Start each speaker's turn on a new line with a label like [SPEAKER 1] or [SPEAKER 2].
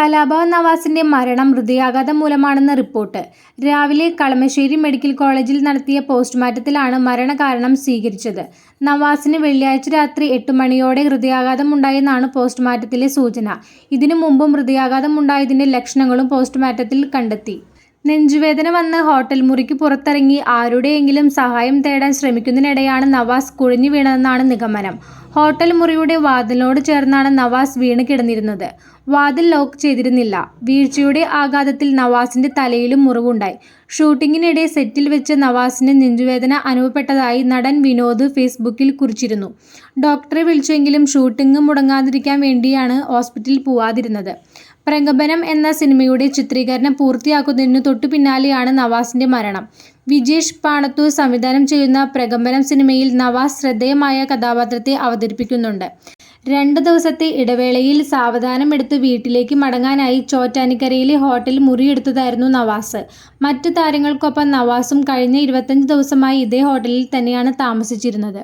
[SPEAKER 1] കലാഭവൻ നവാസിന്റെ മരണം ഹൃദയാഘാതം മൂലമാണെന്ന് റിപ്പോർട്ട്. രാവിലെ കളമശ്ശേരി മെഡിക്കൽ കോളേജിൽ നടത്തിയ പോസ്റ്റ്മോർട്ടത്തിലാണ് മരണകാരണം സ്വീകരിച്ചത്. നവാസിന് വെള്ളിയാഴ്ച രാത്രി എട്ട് മണിയോടെ ഹൃദയാഘാതം ഉണ്ടായെന്നാണ് പോസ്റ്റ്മോർട്ടത്തിലെ സൂചന. ഇതിനു മുമ്പും ഹൃദയാഘാതം ഉണ്ടായതിന്റെ ലക്ഷണങ്ങളും പോസ്റ്റ്മോർട്ടത്തിൽ കണ്ടെത്തി. നെഞ്ചുവേദന വന്ന് ഹോട്ടൽ മുറിക്ക് പുറത്തിറങ്ങി ആരുടെയെങ്കിലും സഹായം തേടാൻ ശ്രമിക്കുന്നതിനിടെയാണ് നവാസ് കുഴിഞ്ഞു വീണതെന്നാണ് നിഗമനം. ഹോട്ടൽ മുറിയുടെ വാതിലിനോട് ചേർന്നാണ് നവാസ് വീണ് കിടന്നിരുന്നത്. വാതിൽ ലോക്ക് ചെയ്തിരുന്നില്ല. വീഴ്ചയുടെ ആഘാതത്തിൽ നവാസിന്റെ തലയിലും മുറിവുണ്ടായി. ഷൂട്ടിങ്ങിനിടെ സെറ്റിൽ വെച്ച് നവാസിന് നെഞ്ചുവേദന അനുഭവപ്പെട്ടതായി നടൻ വിനോദ് ഫേസ്ബുക്കിൽ കുറിച്ചിരുന്നു. ഡോക്ടറെ വിളിച്ചെങ്കിലും ഷൂട്ടിംഗ് മുടങ്ങാതിരിക്കാൻ വേണ്ടിയാണ് ഹോസ്പിറ്റലിൽ പോവാതിരുന്നത്. പ്രകമ്പനം എന്ന സിനിമയുടെ ചിത്രീകരണം പൂർത്തിയാക്കുന്നതിന് തൊട്ടു പിന്നാലെയാണ് നവാസിന്റെ മരണം. വിജേഷ് പാണത്തൂർ സംവിധാനം ചെയ്യുന്ന പ്രകമ്പനം സിനിമയിൽ നവാസ് ശ്രദ്ധേയമായ കഥാപാത്രത്തെ അവതരിപ്പിക്കുന്നുണ്ട്. രണ്ട് ദിവസത്തെ ഇടവേളയിൽ സാവധാനമെടുത്ത് വീട്ടിലേക്ക് മടങ്ങാനായി ചോറ്റാനിക്കരയിലെ ഹോട്ടൽ മുറിയെടുത്തതായിരുന്നു നവാസ്. മറ്റു താരങ്ങൾക്കൊപ്പം നവാസും കഴിഞ്ഞ ഇരുപത്തഞ്ച് ദിവസമായി ഇതേ ഹോട്ടലിൽ തന്നെയാണ് താമസിച്ചിരുന്നത്.